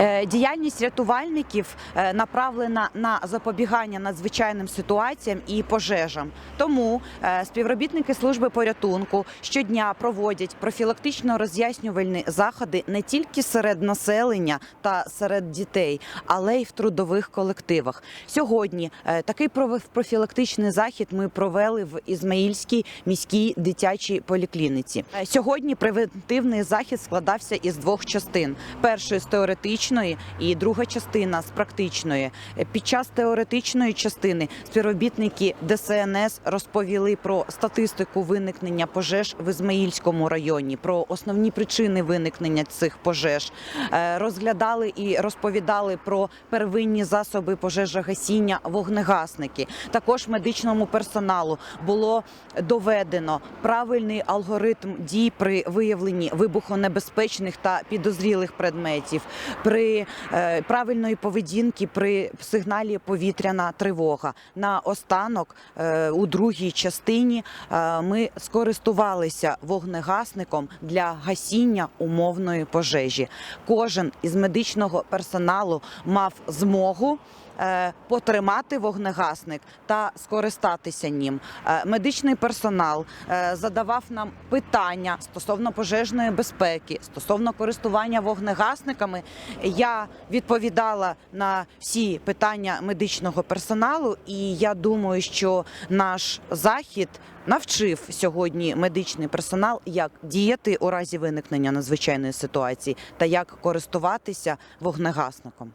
Е, Діяльність рятувальників е, направлена на запобігання надзвичайним ситуаціям і пожежам. Тому е, співробітники служби порятунку щодня проводять профілактично роз'яснювальні заходи не тільки серед населення та серед дітей, але й в трудових колективах. Сьогодні такий профілактичний захід ми провели в Ізмаїльській міській дитячій поліклініці. Сьогодні превентивний захід складався із двох частин: першої з теоретичної і друга частина з практичної. Е, Під час теоретичної частини співробітники ДСНС розповіли про статистику виникнення пожеж в Ізмаїльському районі, про основні причини виникнення цих пожеж, Е, розглядали і розповідали про первинні засоби пожежогасіння вогнегасники. Також медичному персоналу було доведено правильний алгоритм дій при виявленні вибухонебезпечних та підозрілих предметів, при е, правильної поведінки при сигналі повітряна тривога. На останок е, у другій частині е, ми скористувалися вогнегасником для гасіння умовної пожежі. Кожен із медичного персоналу мав змогу. Е, Потримати вогнегасник та скористатися ним. Е, Медичний персонал е, задавав нам питання стосовно пожежної безпеки, стосовно користування вогнегасниками. Я відповідала на всі питання медичного персоналу, і я думаю, що наш захід навчив сьогодні медичний персонал, як діяти у разі виникнення надзвичайної ситуації та як користуватися вогнегасником.